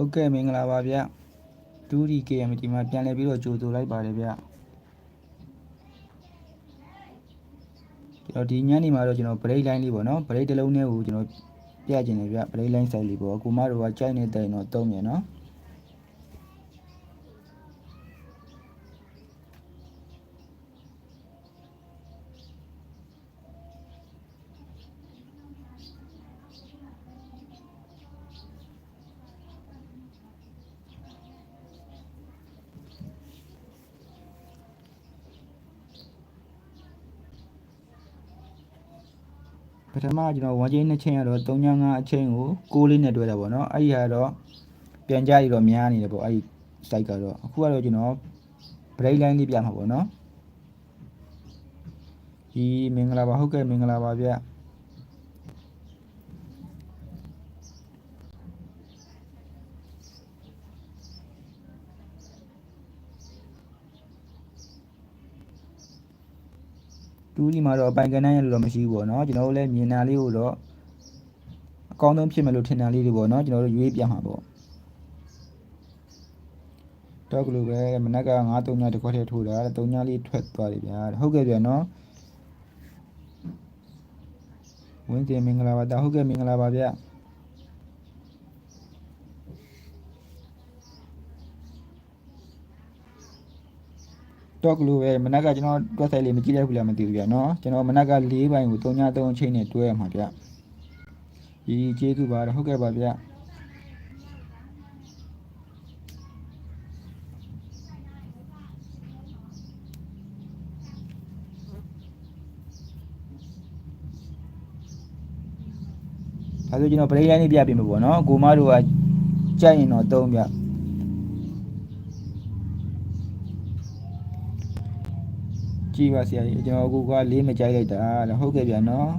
ဟုတ်ကဲ့မင်္ဂလာပါဗျဒူဒီ KMT မှာပြန်လည်ပြီးတော့ကြိုဆိုလိုက်ပါတယ်ဗျကျွန်တော်ဒီညနေမှာတော့ကျွန်တော် break line လေးပေါ့နော် break တစ်လုံးနဲ့ကိုကျွန်တော်ပြချင်တယ်ဗျ break line site လေးပေါ့ကိုမတို့ကကြိုက်နေတဲ့ရင်တော့သုံးမြင်နော် ထမကျွန်တော်1ချင်း2ချင်းကတော့3.5အချင်းကို6လေးနဲ့တွဲတာပေါ့နော်အဲ့ဒီဟာတော့ပြန်ကြရတော့များနေတယ်ပေါ့အဲ့ဒီ site ကတော့အခုကတော့ကျွန်တော် break line လေးပြမှာပေါ့နော်ဒီမင်္ဂလာပါဟုတ်ကဲ့မင်္ဂလာပါဗျ တူးဒီမှာတော့အပိုင်ကနန်းရလို့တော့မရှိဘူးပေါ့နော်ကျွန်တော်တို့လည်းမြင်တာလေးကိုတော့အကောင်းဆုံးဖြစ်မယ်လို့ထင်တာလေးတွေပေါ့နော်ကျွန်တော်တို့ရွေးပြမှာပေါ့တော့ကလို့ပဲမနက်က9 3ညတစ်ခွက်ထဲထိုးတာ3ညလေးထွက်သွားတယ်ဗျာဟုတ်ကဲ့ဗျာနော်ဝင်းတင်မင်္ဂလာပါတာဟုတ်ကဲ့မင်္ဂလာပါဗျာ တော့ကလို့ပဲမနက်ကကျွန်တော်တွက်ဆိုင်လေးမကြည့်လိုက်ဘူးလားမသိဘူးဗျာနော်ကျွန်တော်မနက်က၄ဘိုင်ကို3ည3အချိန်နဲ့တွဲရမှာဗျဒီကျေးဇူးပါဟုတ်ကဲ့ပါဗျာဒါဆိုကျွန်တော် break line လေးပြပေးမှာပေါ့နော်ကိုမတို့ကကြိုက်ရင်တော့သုံးဗျ ကြည့်ပါဆရာကြီးကျွန်တော်ကိုကလေးမကြိုက်လိုက်တာတဲ့ဟုတ်ကဲ့ဗျာနော်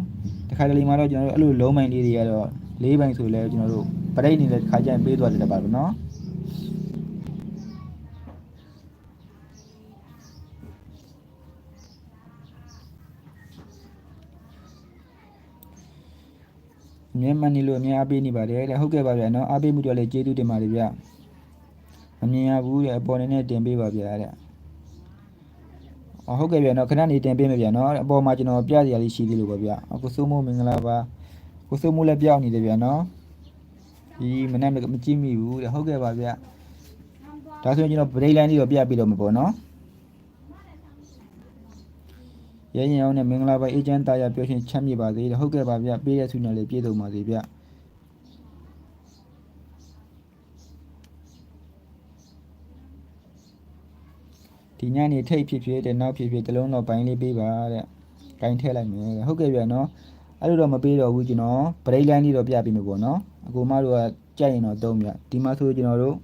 တခါတလေမှတော့ကျွန်တော်တို့အဲ့လိုလုံးမိုင်လေးတွေကတော့လေးပိုင်းဆိုလဲကျွန်တော်တို့ပရိတ်နေလဲတစ်ခါကျရင်ပေးသွားတယ်ပါတော့နော်အမြဲမှန်နေလို့အမြဲအားပေးနေပါတယ်တဲ့ဟုတ်ကဲ့ပါဗျာနော်အားပေးမှုတွေလည်းကျေးဇူးတင်ပါတယ်ဗျမမြင်ရဘူးတဲ့အပေါ်နေနဲ့တင်ပေးပါဗျာတဲ့အော် ဟုတ်ကဲ့ဗျာနော်ခဏနေတင်ပေးမယ်ဗျာနော်အပေါ်မှာကျွန်တော်ပြစရာလေးရှိသေးလို့ပါဗျာအခုစိုးမိုးမင်္ဂလာပါကိုစိုးမိုးလည်းပြောက်နေတယ်ဗျာနော်ဒီမနေ့မကြည့်မိဘူးတဲ့ဟုတ်ကဲ့ပါဗျာဒါဆိုရင်ကျွန်တော် break line လေးတော့ပြပြတော့မှာပေါ့နော်ရရင်အောင်နဲ့မင်္ဂလာပါအေဂျင့်တာရပြောရှင်ချမ်းမြေပါစေတဲ့ဟုတ်ကဲ့ပါဗျာပေးရဆုနဲ့လေးပြည့်စုံပါစေဗျာ ဒီညနေထိတ်ဖြစ်ဖြစ်တဲ့နောက်ဖြစ်ဖြစ်တလုံးတော့ပိုင်းလေးပေးပါတဲ့။ဂိုင်းထည့်လိုက်မယ်တဲ့ဟုတ်ကဲ့ဗျာနော်။အဲ့လိုတော့မပေးတော့ဘူးကျွန်တော် break line လေးတော့ပြပေးမယ်ပေါ့နော်။အကူမတို့ကကြိုက်ရင်တော့သုံးဗျ။ဒီမှာဆိုကျွန်တော်တို့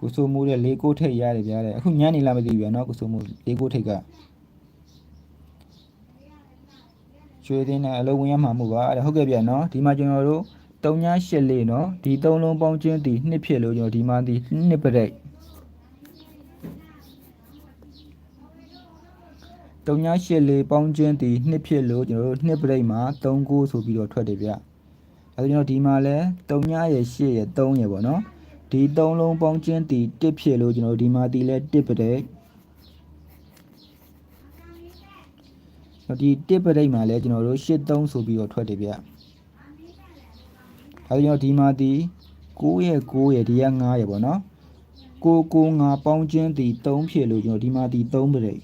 ကိုစိုးမိုးတဲ့လေးကိုထိတ်ရတယ်ဗျာတဲ့အခုညနေလာမသိဘူးဗျာနော်ကိုစိုးမိုးလေးကိုထိတ်ကရွှေသိန်းနဲ့အလုံးဝင်ရမှာမို့ပါတဲ့ဟုတ်ကဲ့ဗျာနော်ဒီမှာကျွန်တော်တို့ 3984เนาะဒီသုံးလုံးပေါင်းချင်းဒီနှစ်ဖြစ်လို့ကျွန်တော်ဒီမှာဒီနှစ်ပရိတ်3984ပေါင်းချင်းဒီနှစ်ဖြစ်လို့ကျွန်တော်တို့နှစ်ပရိတ်မှာ39ဆိုပြီးတော့ထွက်တယ်ဗျအဲဒါကျွန်တော်ဒီမှာလဲ39ရဲ့8ရဲ့3ရဲ့ပေါ့နော်ဒီသုံးလုံးပေါင်းချင်းဒီ1ဖြစ်လို့ကျွန်တော်ဒီမှာဒီလဲ1ပရိတ်ဒီ1ပရိတ်မှာလဲကျွန်တော်တို့83ဆိုပြီးတော့ထွက်တယ်ဗျ အဲဒါကျွန်တော်ဒီမှာဒီ9ရဲ့9ရဲ့ဒီက9ရဲ့ပေါ့နော်9 9 5ပေါင်းချင်းဒီ3ဖြစ်လို့ကျွန်တော်ဒီမှာဒီ3ပြိတ်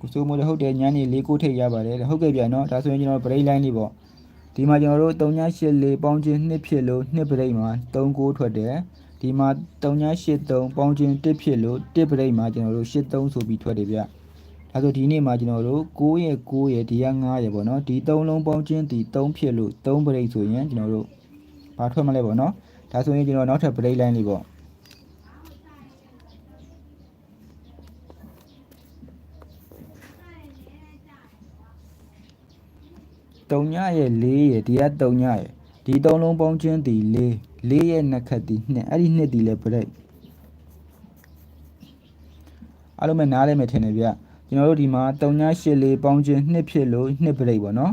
ကိုစိုးမိုးလည်းဟုတ်တယ်ညနေ၄ကိုထိတ်ရပါတယ်တဲ့ဟုတ်ကဲ့ပြန်နော်ဒါဆိုရင်ကျွန်တော် break line လေးပေါ့ ဒီမှာကျွန်တော်တို့384ပေါင်းချင်း2ဖြစ်လို့2 break မှာ3ကိုထွက်တယ်ဒီမှာ3983ပေါင်းချင်း1ဖြစ်လို့1ပရိတ်မှာကျွန်တော်တို့83ဆိုပြီးထွက်တယ်ဗျဒါဆိုဒီနေ့မှာကျွန်တော်တို့9ရဲ့9ရဲ့ဒီက9ရဲ့ပေါ့နော်ဒီ3လုံးပေါင်းချင်းဒီ3ဖြစ်လို့3ပရိတ်ဆိုရင်ကျွန်တော်တို့ဘာထွက်မလဲပေါ့နော်ဒါဆိုရင်ကျွန်တော်နောက်ထပ်ပရိတ်လိုင်းလေးပေါ့ 3ညရဲ့4ရဲ့ဒီက3ညရဲ့ဒီ3လုံးပေါင်းချင်းဒီ4 4ရဲ့နှစ်ခတ်ဒီ2အဲ့ဒီ2ဒီလဲပရိတ်အားလုံးပဲနားလဲမယ်ထင်တယ်ဗျကျွန်တော်တို့ဒီမှာ3984ပေါင်းခြင်း2ဖြစ်လို့2ပရိတ်ပေါ့နော်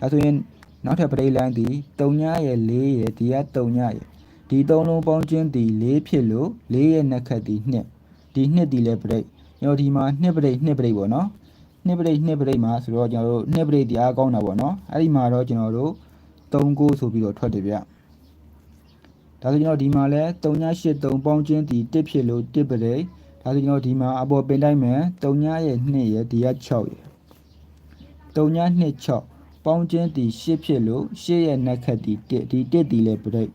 ဒါဆိုရင်နောက်ထပ်ပရိတ်လိုင်းဒီ3ရဲ့4ရဲ့ဒီက3ရဲ့ဒီ3လုံးပေါင်းခြင်းဒီ4ဖြစ်လို့4ရဲ့နှစ်ခတ်ဒီ2ဒီ2ဒီလဲပရိတ်ကျွန်တော်ဒီမှာ2ပရိတ်2ပရိတ်ပေါ့နော် 2ပရိတ်2ပရိတ်မှာဆိုတော့ကျွန်တော်တို့2ပရိတ်ဒီအားကောင်းတာပေါ့နော်အဲ့ဒီမှာတော့ကျွန်တော်တို့3ကိုဆိုပြီးတော့ထွက်တယ်ဗျဒါဆိုကျွန်တော်ဒီမှာလဲ3983ပေါင်းခြင်းဒီ1ဖြစ်လို့1ပရိတ်ဒါဆိုကျွန်တော်ဒီမှာအပေါ်ပင်တိုင်းမယ်3ရဲ့2ရဲ့ဒီက6ရဲ့3ည2 6ပေါင်းခြင်းဒီ8ဖြစ်လို့8ရဲ့နှက်ခတ်ဒီ1ဒီ1ဒီလဲပရိတ်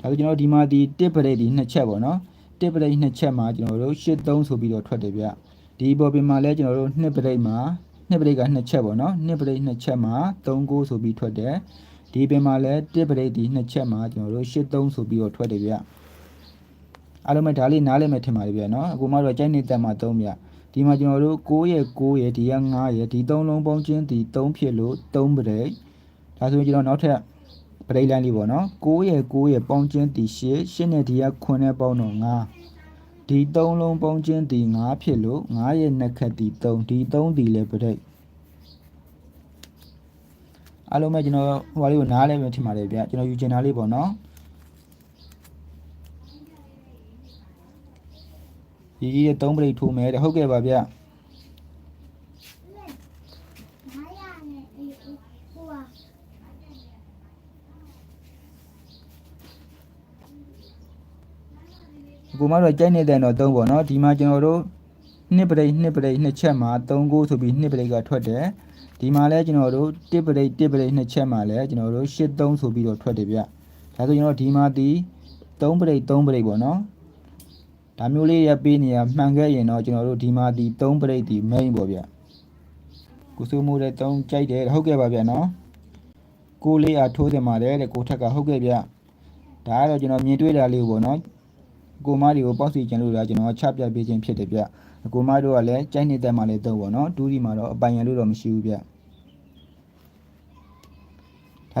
ဒါဆိုကျွန်တော်ဒီမှာဒီ1ပရိတ်ဒီ2ချက်ပေါ့နော်1ပရိတ်2ချက်မှာကျွန်တော်တို့8 3ဆိုပြီးတော့ထွက်တယ်ဗျ ဒီပေါ်ပင်မှာလဲကျွန်တော်တို့2ပရိတ်မှာ2ပရိတ်က2ချက်ပေါ့နော်2ပရိတ်2ချက်မှာ3ကိုဆိုပြီးထွက်တယ်ဒီပင်မှာလဲ1ပရိတ်ဒီ2ချက်မှာကျွန်တော်တို့8 3ဆိုပြီးတော့ထွက်တယ်ဗျအားလုံးပဲဒါလေးနားလည်မယ်ထင်ပါတယ်ဗျနော်အခုမှတော့ကြိုက်နေတက်မှာ3ဗျဒီမှာကျွန်တော်တို့6ရဲ့6ရဲ့ဒီက9ရဲ့ဒီ3လုံးပေါင်းချင်းဒီ3ဖြစ်လို့3ပရိတ်ဒါဆိုရင်ကျွန်တော်နောက်ထပ်ပရိတ်လိုင်းလေးပေါ့နော်6ရဲ့6ရဲ့ပေါင်းချင်းဒီ8 8နဲ့ဒီက9နဲ့ပေါင်းတော့9 ဒီ3လုံးပေါင်းချင်းဒီ9ဖြစ်လို့9ရဲ့နှစ်ခတ်ဒီ3ဒီ3ဒီလည်းပရိတ်အားလုံးပဲကျွန်တော်ဟိုဟာလေးကိုနားလဲမယ်ထင်ပါတယ်ဗျကျွန်တော်ယူချင်တာလေးပေါ့နော်ဒီကြီးရဲ့3ပရိတ်ထိုးမယ်တဲ့ဟုတ်ကဲ့ပါဗျ ကိုမတို့ကြိုက်နေတဲ့တော့3ပေါ့နော်ဒီမှာကျွန်တော်တို့နှစ်ပရိတ်နှစ်ပရိတ်နှစ်ချက်မှာ3ကိုဆိုပြီးနှစ်ပရိတ်ကထွက်တယ်ဒီမှာလဲကျွန်တော်တို့1ပရိတ်1ပရိတ်နှစ်ချက်မှာလဲကျွန်တော်တို့8 3ဆိုပြီးတော့ထွက်တယ်ဗျဒါဆိုကျွန်တော်ဒီမှာဒီ3ပရိတ်3ပရိတ်ပေါ့နော်ဒါမျိုးလေးရပေးနေရမှန်ခဲ့ရင်တော့ကျွန်တော်တို့ဒီမှာဒီ3ပရိတ်ဒီ main ပေါ့ဗျကိုစိုးမိုးတဲ့3ကြိုက်တယ်ဟုတ်ကဲ့ပါဗျနော်ကိုလေးအားထိုးတယ်မှာတဲ့ကိုထက်ကဟုတ်ကဲ့ဗျဒါကတော့ကျွန်တော်မြင်တွေ့တာလေးပေါ့နော် ကိုမတွေကိုပေါက်စီကျင်လို့လားကျွန်တော်ချပြပေးခြင်းဖြစ်တယ်ဗျအကိုမတို့ကလည်းကြိုက်နေတဲ့မှာလည်းတော့ပေါ့နော်တူးဒီမှာတော့အပိုင်ရလို့တော့မရှိဘူးဗျဒါ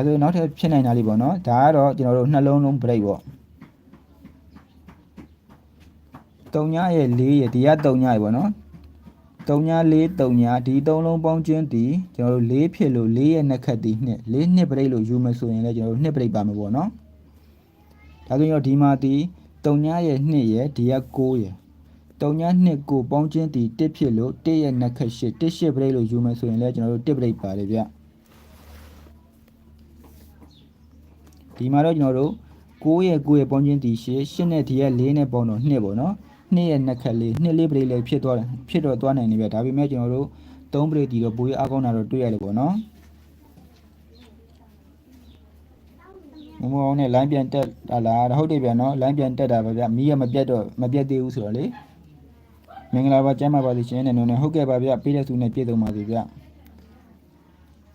ဆိုနောက်ထပ်ဖြစ်နိုင်တာလေးပေါ့နော်ဒါကတော့ကျွန်တော်တို့နှလုံးလုံး break ပေါ့3ညရဲ့4ရဲ့ဒီက3ညရဲ့ပေါ့နော်3ည4 3ညဒီ3လုံးပေါင်းခြင်းဒီကျွန်တော်တို့4ဖြစ်လို့4ရဲ့နှစ်ခတ်ဒီနှစ်4နှစ် break လို့ယူမယ်ဆိုရင်လည်းကျွန်တော်တို့နှစ် break ပါမယ်ပေါ့နော်ဒါဆိုရင်တော့ဒီမှာဒီ 3ညရဲ့2ရဲ့ဒီက9ရဲ့3ည2 9ပေါင်းချင်းဒီ1ဖြစ်လို့1ရဲ့နှစ်ခက်8 1 8 break လို့ယူမယ်ဆိုရင်လည်းကျွန်တော်တို့1 break ပါတယ်ဗျဒီမှာတော့ကျွန်တော်တို့9ရဲ့9ရဲ့ပေါင်းချင်းဒီ8 8နဲ့ဒီက4နဲ့ပေါင်းတော့2ပေါ့နော်2ရဲ့နှစ်ခက်လေး2လေး break လည်းဖြစ်သွားတယ်ဖြစ်တော့သွားနိုင်နေဗျဒါပေမဲ့ကျွန်တော်တို့3 break ဒီတော့ပိုးရအကောင်းတာတော့တွေ့ရတယ်ပေါ့နော် မမောင်နဲ့ line ပြန်တက်တာလားဒါဟုတ်တယ်ဗျာနော် line ပြန်တက်တာပါဗျာမီးကမပြတ်တော့မပြတ်သေးဘူးဆိုတော့လေမင်္ဂလာပါကျမ်းပါပါလိရှင်နဲ့နုံနဲ့ဟုတ်ကဲ့ပါဗျာပေးတဲ့သူနဲ့ပြည့်စုံပါစေဗျာ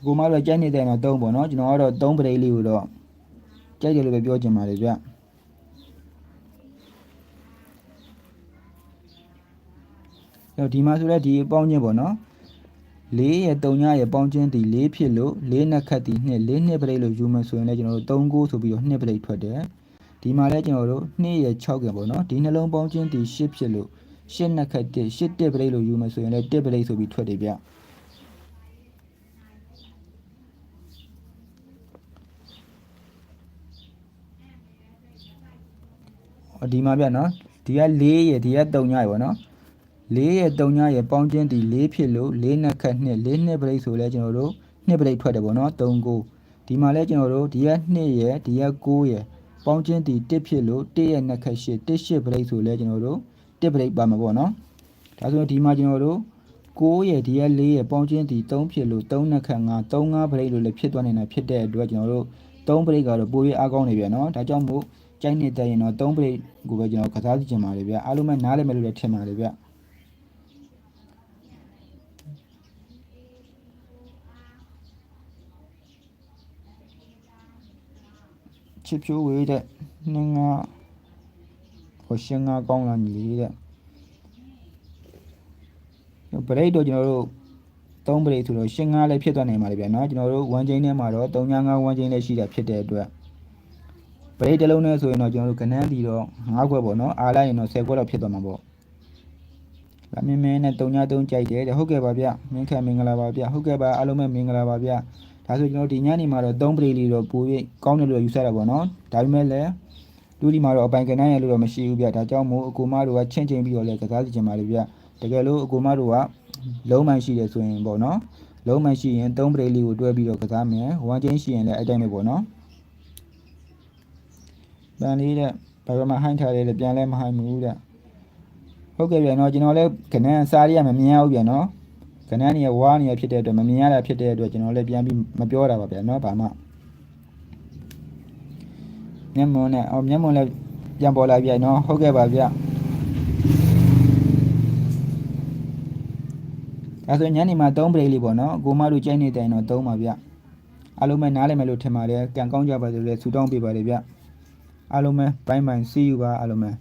ကိုမတော့ကြိုက်နေတဲ့တော့3ပေါ့နော်ကျွန်တော်ကတော့3ပရိတ်လေးကိုတော့ကြိုက်တယ်လို့ပဲပြောချင်ပါတယ်ဗျာအဲ့ဒီမှာဆိုလဲဒီအပေါင်းချင်းပေါ့နော် 4ရဲ့3ညရဲ့ပေါင်းချင်းဒီ4ဖြစ်လို့4နှစ်ခတ်ဒီ2 4နှစ်ပရိတ်လို့ယူမယ်ဆိုရင်လည်းကျွန်တော်တို့3ကိုဆိုပြီးတော့2ပရိတ်ထွက်တယ်ဒီမှာလည်းကျွန်တော်တို့2ရဲ့6ကပေါ့နော်ဒီနှလုံးပေါင်းချင်းဒီ10ဖြစ်လို့10နှစ်ခတ်1 10တက်ပရိတ်လို့ယူမယ်ဆိုရင်လည်း1ပရိတ်ဆိုပြီးထွက်တယ်ဗျဟောဒီမှာဗျနော်ဒီက4ရဲ့ဒီက3ညရဲ့ပေါ့နော် 4ရဲ့3ညရဲ့ပေါင်းချင်းဒီ4ဖြစ်လို့4နှစ်ခတ်2 4နှစ်ပရိတ်ဆိုလဲကျွန်တော်တို့2ပရိတ်ထွက်တယ်ပေါ့နော်3ကိုဒီမှာလဲကျွန်တော်တို့ဒီက2ရဲ့ဒီက9ရဲ့ပေါင်းချင်းဒီ1ဖြစ်လို့1ရဲ့နှစ်ခတ်8 1 8ပရိတ်ဆိုလဲကျွန်တော်တို့1ပရိတ်ပါမှာပေါ့နော်ဒါဆိုရင်ဒီမှာကျွန်တော်တို့9ရဲ့ဒီက4ရဲ့ပေါင်းချင်းဒီ3ဖြစ်လို့3နှစ်ခတ်5 3 5ပရိတ်လို့လည်းဖြစ်သွားနေတာဖြစ်တဲ့အတွက်ကျွန်တော်တို့3ပရိတ်ကတော့ပိုပြီးအားကောင်းနေပြန်နော်ဒါကြောင့်မို့ကြိုက်နေတဲ့ရင်တော့3ပရိတ်ကိုပဲကျွန်တော်ကစားကြည့်ချင်ပါတယ်ဗျအားလုံးပဲနားလည်မယ်လို့လည်းထင်ပါတယ်ဗျ ချစ်ဖြိုးဝေးတဲ့နှင်းငါဟိုရှင်းငါကောင်းလာညီလေးတဲ့ပရိတ်တော့ကျွန်တော်တို့သုံးပရိတ်ဆိုတော့ရှင်းငါလည်းဖြစ်သွားနိုင်ပါလိမ့်ဗျာနော်ကျွန်တော်တို့1ချင်းထဲမှာတော့3ညာ5 1ချင်းလည်းရှိတာဖြစ်တဲ့အတွက်ပရိတ်တစ်လုံးနဲ့ဆိုရင်တော့ကျွန်တော်တို့ကနန်းတီတော့9ခွက်ပေါ့နော်အားလိုက်ရင်တော့10ခွက်တော့ဖြစ်သွားမှာပေါ့ဗမင်းမင်းနဲ့တုံညာတုံကြိုက်တယ်တဲ့ဟုတ်ကဲ့ပါဗျမင်းခက်မင်္ဂလာပါဗျဟုတ်ကဲ့ပါအားလုံးပဲမင်္ဂလာပါဗျ ဒါဆိုကျွန်တော်ဒီညနေမှာတော့3ပရိလေးတော့ပိုပြီးကောင်းတယ်လို့ယူဆတာပေါ့နော်ဒါပေမဲ့လည်းလူဒီမှာတော့အပိုင်ကနိုင်ရလို့တော့မရှိဘူးဗျဒါကြောင့်မို့အကူမတို့ကချင့်ချင်းပြီးတော့လည်းကစားစီချင်ပါလေဗျတကယ်လို့အကူမတို့ကလုံးမှန်ရှိတယ်ဆိုရင်ပေါ့နော်လုံးမှန်ရှိရင်3ပရိလေးကိုတွဲပြီးတော့ကစားမယ်ဝမ်ချင်းရှိရင်လည်းအဲ့တိုင်းပဲပေါ့နော်ပန်လေးတဲ့ဘာမှဟိုင်းထားတယ်ပြန်လဲမဟိုင်းဘူးတဲ့ဟုတ်ကဲ့ပြန်တော့ကျွန်တော်လည်းခဏစားရရမမြင်ရဘူးပြန်နော် ခဏနေရဝါနေရဖြစ်တဲ့အတွက်မမြင်ရတာဖြစ်တဲ့အတွက်ကျွန်တော်လည်းပြန်ပြီးမပြောတာပါဗျာနော်ဘာမှမျက်မွန်နဲ့အော်မျက်မွန်လည်းပြန်ပေါ်လာပြန်နော်ဟုတ်ကဲ့ပါဗျာဒါဆိုညနေမှာ3 break လေးပေါ့နော်ကိုမတို့ကြိုက်နေတိုင်တော့3ပါဗျာအားလုံးပဲနားလည်မယ်လို့ထင်ပါတယ်ကံကောင်းကြပါစေလို့ဆုတောင်းပေးပါတယ်ဗျာအားလုံးပဲဘိုင်းဘိုင်း see you ပါအားလုံးပဲ